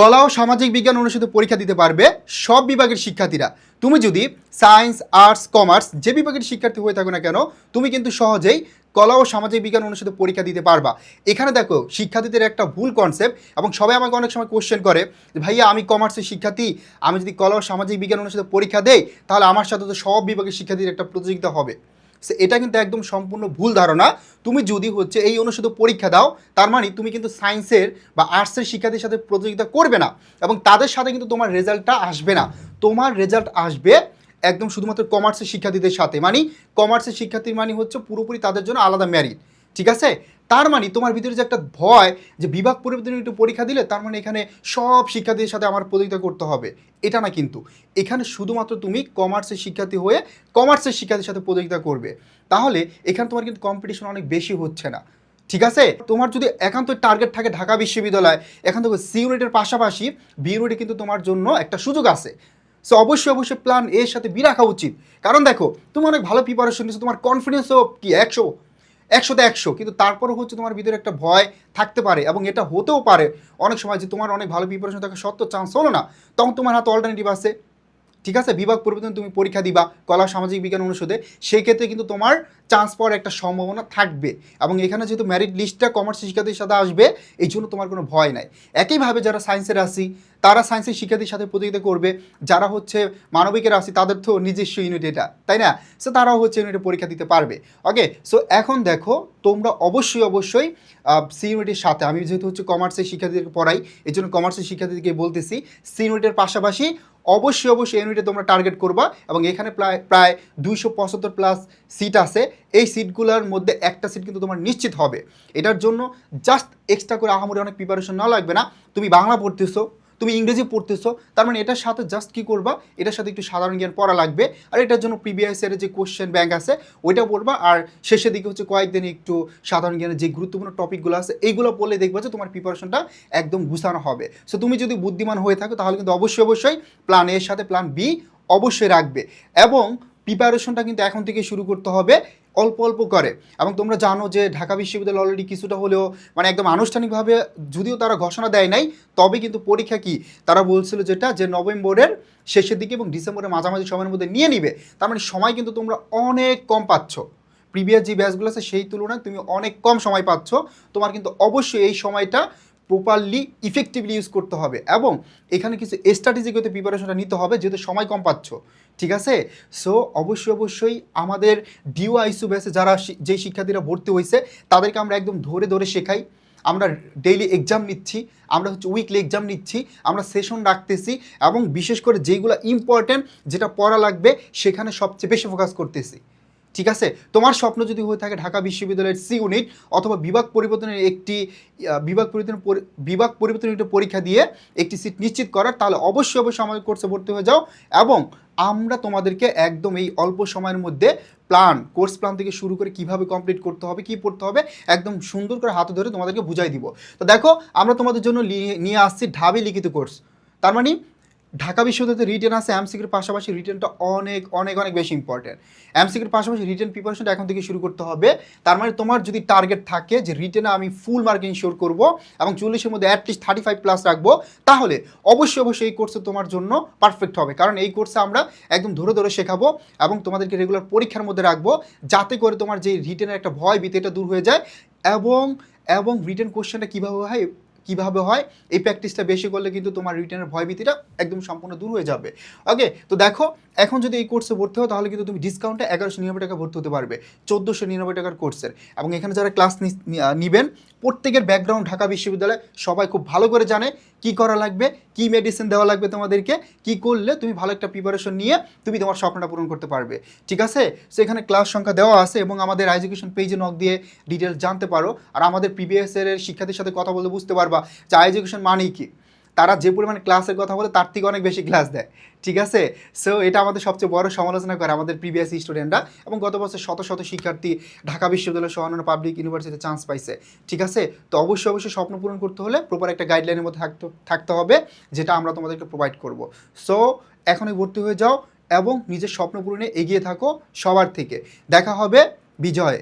কলা ও সামাজিক বিজ্ঞান অনুষদে পরীক্ষা দিতে পারবে সব বিভাগের শিক্ষার্থীরা। তুমি যদি সায়েন্স, আর্টস, কমার্স যে বিভাগের শিক্ষার্থী হয়ে থাকো না কেন, তুমি কিন্তু সহজেই কলা ও সামাজিক বিজ্ঞান অনুষদে পরীক্ষা দিতে পারবা। এখানে দেখো, শিক্ষার্থীদের একটা ভুল কনসেপ্ট এবং সবাই আমাকে অনেক সময় কোশ্চেন করে ভাইয়া, আমি কমার্সের শিক্ষার্থী, আমি যদি কলা ও সামাজিক বিজ্ঞান অনুষদে পরীক্ষা দেই, তাহলে আমার সাথে তো সব বিভাগের শিক্ষার্থীর একটা প্রতিযোগিতা হবে। এটা কিন্তু একদম সম্পূর্ণ ভুল ধারণা। তুমি যদি হচ্ছে এই অনুষদে পরীক্ষা দাও, তার মানে তুমি কিন্তু সায়েন্সের বা আর্টসের শিক্ষার্থীর সাথে প্রতিযোগিতা করবে না এবং তাদের সাথে কিন্তু তোমার রেজাল্টটা আসবে না। তোমার রেজাল্ট আসবে একদম শুধুমাত্র কমার্সের শিক্ষার্থীদের সাথে। মানে কমার্সের শিক্ষার্থীর মানে হচ্ছে পুরোপুরি তাদের জন্য আলাদা ম্যারিট ঠিক আছে? তার মানে তোমার ভিতরে যে একটা ভয়, যে বিভাগ পরিবর্তন একটু পরীক্ষা দিলে তার মানে এখানে সব শিক্ষার্থীদের সাথে আমার প্রতিযোগিতা করতে হবে। এটা না কিন্তু। এখানে শুধুমাত্র তুমি কমার্সের শিক্ষার্থী হয়ে কমার্সের শিক্ষার্থীর সাথে প্রতিযোগিতা করবে। তাহলে এখানে তোমার কিন্তু কম্পিটিশন অনেক বেশি হচ্ছে না। ঠিক আছে? তোমার যদি একান্ত টার্গেট থাকে ঢাকা বিশ্ববিদ্যালয়, এখান থেকে সি ইউনিটের পাশাপাশি বি ইউনিটে কিন্তু তোমার জন্য একটা সুযোগ আছে। সো অবশ্যই অবশ্যই প্ল্যান এর সাথে বি রাখা উচিত। কারণ দেখো, তুমি অনেক ভালো প্রিপারেশন নিচ্ছো তোমার কনফিডেন্সও কি? একশো। একশোতে একশো, কিন্তু তারপরও হচ্ছে তোমার ভিতরে একটা ভয় থাকতে পারে এবং এটা হতেও পারে। অনেক সময় যে তোমার অনেক ভালো প্রিপারেশন থাকা সত্য চান্স হলো না। তখন তোমার হাতে অল্টারনেটিভ আছে। ঠিক আছে? বিভাগ পরিবর্তন তুমি পরীক্ষা দিবা, কলা, সামাজিক বিজ্ঞান অনুষদে, সেই ক্ষেত্রে কিন্তু তোমার চান্স পাওয়ার একটা সম্ভাবনা থাকবে। এবং এখানে যেহেতু ম্যারিট লিস্টটা কমার্স শিক্ষার্থীর সাথে আসবে, এই জন্য তোমার কোনো ভয় নাই। একইভাবে যারা সায়েন্সের আসি, তারা সায়েন্সের শিক্ষার্থীর সাথে প্রতিযোগিতা করবে। যারা হচ্ছে মানবিকের আসি, তাদের তো নিজস্ব ইউনিট এটা, তাই না? সো তারাও হচ্ছে ইউনিটে পরীক্ষা দিতে পারবে। ওকে সো এখন দেখো, তোমরা অবশ্যই অবশ্যই সি ইউনিটের সাথে, আমি যেহেতু হচ্ছে কমার্সের শিক্ষার্থীদেরকে পড়াই, এই জন্য কমার্সের শিক্ষার্থীদেরকে বলতেছি সি ইউনিটের পাশাপাশি অবশ্যই অবশ্যই ইউনিটে তোমরা টার্গেট করবা এবং এখানে প্রায় প্রায় দুইশো পঁচাত্তর প্লাস সিট আছে। এই সিটগুলোর মধ্যে একটা সিট কিন্তু তোমার নিশ্চিত হবে। এটার জন্য জাস্ট এক্সট্রা করে আহামরি অনেক প্রিপারেশন না লাগবে না। তুমি বাংলা পড়তেছো তুমি ইংরেজি পড়তেছো, তার মানে এটার সাথে জাস্ট কি করবা? এটার সাথে একটু সাধারণ জ্ঞান পড়া লাগবে। আর এটার জন্য প্রিভিয়াস যে কোশ্চেন ব্যাংক আছে, ওইটা পড়বা। আর শেষের দিকে হচ্ছে কয়েকদিন একটু সাধারণ জ্ঞানের যে গুরুত্বপূর্ণ টপিকগুলো আছে এইগুলো পড়লে দেখবা যে তোমার প্রিপারেশনটা একদম গুছানো হবে। সো তুমি যদি বুদ্ধিমান হয়ে থাকো, তাহলে কিন্তু অবশ্যই অবশ্যই প্ল্যান এর সাথে প্ল্যান বি অবশ্যই রাখবে। এবং প্রিপারেশনটা কিন্তু এখন থেকে শুরু করতে হবে অল্প অল্প করে। এবং তোমরা জানো যে ঢাকা বিশ্ববিদ্যালয় অলরেডি কিছুটা হলেও মানে একদম আনুষ্ঠানিকভাবে যদিও তারা ঘোষণা দেয় নাই, তবে কিন্তু পরীক্ষা কি? তারা বলছিল যেটা যে নভেম্বরের শেষের দিকে এবং ডিসেম্বরের মাঝামাঝি সময়ের মধ্যে নিয়ে নিবে। তার মানে সময় কিন্তু তোমরা অনেক কম পাচ্ছ। প্রিভিয়াস যে ব্যাচগুলো আছে, সেই তুলনায় তুমি অনেক কম সময় পাচ্ছ। তোমার কিন্তু অবশ্যই এই সময়টা প্রপারলি ইফেক্টিভলি ইউজ করতে হবে। এবং এখানে কিছু স্ট্র্যাটেজিগত প্রিপারেশনটা নিতে হবে, যেহেতু সময় কম পাচ্ছ। ঠিক আছে? সো অবশ্যই অবশ্যই আমাদের ডিও আইসু ব্যাসে যারা শি- যে শিক্ষার্থীরা ভর্তি হয়েছে, তাদেরকে আমরা একদম ধরে ধরে শেখাই। আমরা ডেইলি এক্সাম নিচ্ছি, আমরা হচ্ছে উইকলি এক্সাম নিচ্ছি, আমরা সেশন রাখতেছি এবং বিশেষ করে যেগুলো ইম্পর্ট্যান্ট যেটা পড়া লাগবে, সেখানে সবচেয়ে বেশি ফোকাস করতেছি। ঠিক আছে? তোমার স্বপ্ন যদি হয়ে থাকে ঢাকা বিশ্ববিদ্যালয়ের সি ইউনিট অথবা বিভাগ পরিবর্তনের একটি বিভাগ পরিবর্তন পরি- বিভাগ পরিবর্তনের একটি পরীক্ষা দিয়ে একটি সিট নিশ্চিত করার, তাহলে অবশ্যই অবশ্যই আমাদের কোর্সে ভর্তি হয়ে যাও এবং আমরা তোমাদেরকে একদম এই অল্প সময়ের মধ্যে প্ল্যান কোর্স প্ল্যান থেকে শুরু করে কীভাবে কমপ্লিট করতে হবে, কি পড়তে হবে, একদম সুন্দর করে হাতে ধরে তোমাদেরকে বুঝাই দিব। তো দেখো, আমরা তোমাদের জন্য নিয়ে- নিয়ে আসছি ঢাবি লিখিত কোর্স তার মানে ঢাকা বিশ্ববিদ্যালয়ে রিটেন আছে এমসিকির পাশাপাশি রিটেনটা অনেক অনেক অনেক বেশি ইম্পর্টেন্ট এমসিকির পাশাপাশি রিটেন প্রিপারেশনটা এখন থেকে শুরু করতে হবে। তার মানে তোমার যদি টার্গেট থাকে যে রিটেনে আমি ফুল মার্ক ইনশিওর করব এবং চল্লিশের মধ্যে অ্যাটলিস্ট থার্টি ফাইভ প্লাস রাখব, তাহলে অবশ্যই অবশ্যই এই কোর্সে তোমার জন্য পারফেক্ট হবে। কারণ এই কোর্সে আমরা একদম ধরে ধরে শেখাবো এবং তোমাদেরকে রেগুলার পরীক্ষার মধ্যে রাখব যাতে করে তোমার যে রিটেনের একটা ভয় ভীতি এটা দূর হয়ে যায় এবং এবং রিটেন কোশ্চেনটা কীভাবে হয় কীভাবে হয়, এই প্র্যাকটিসটা বেশি করলে কিন্তু তোমার রিটার্নের ভয়ভীতিটা একদম সম্পূর্ণ দূর হয়ে যাবে। ওকে তো দেখো, এখন যদি এই কোর্সে ভর্তি হও, তাহলে কিন্তু তুমি ডিসকাউন্টে এগারোশো নিরানব্বই টাকা ভর্তি হতে পারবে, চোদ্দোশো নিরানব্বই টাকার কোর্সের এবং এখানে যারা ক্লাস নিবেন প্রত্যেকের ব্যাকগ্রাউন্ড ঢাকা বিশ্ববিদ্যালয় সবাই খুব ভালো করে জানে কি করা লাগবে, কি মেডিসিন দেওয়া লাগবে তোমাদেরকে, কি করলে তুমি ভালো একটা প্রিপারেশন নিয়ে তুমি তোমার স্বপ্নটা পূরণ করতে পারবে। ঠিক আছে? সো এখানে ক্লাস সংখ্যা দেওয়া আছে এবং আমাদের এজুকেশন পেজে নক দিয়ে ডিটেলস জানতে পারো। আর আমাদের প্রিভিয়াস এর শিক্ষার্থীর সাথে কথা বলতে বুঝতে পারবা যে এডুকেশন মানেই কি। তারা যে পরিমাণে ক্লাসের কথা বলে, তার থেকে অনেক বেশি ক্লাস দেয়। ঠিক আছে? সো এটা আমাদের সবচেয়ে বড় সমালোচনা করে আমাদের প্রিভিয়াস স্টুডেন্টরা এবং গত বছর শত শত শিক্ষার্থী ঢাকা বিশ্ববিদ্যালয় সহ অন্যান্য পাবলিক ইউনিভার্সিটিতে চান্স পাইছে। ঠিক আছে? তো অবশ্যই অবশ্যই স্বপ্ন পূরণ করতে হলে প্রপার একটা গাইডলাইনের মধ্যে থাকতে থাকতে হবে, যেটা আমরা তোমাদেরকে প্রোভাইড করব। সো এখনই ভর্তি হয়ে যাও এবং নিজের স্বপ্ন পূরণে এগিয়ে থাকো সবার থেকে। দেখা হবে বিজয়ে।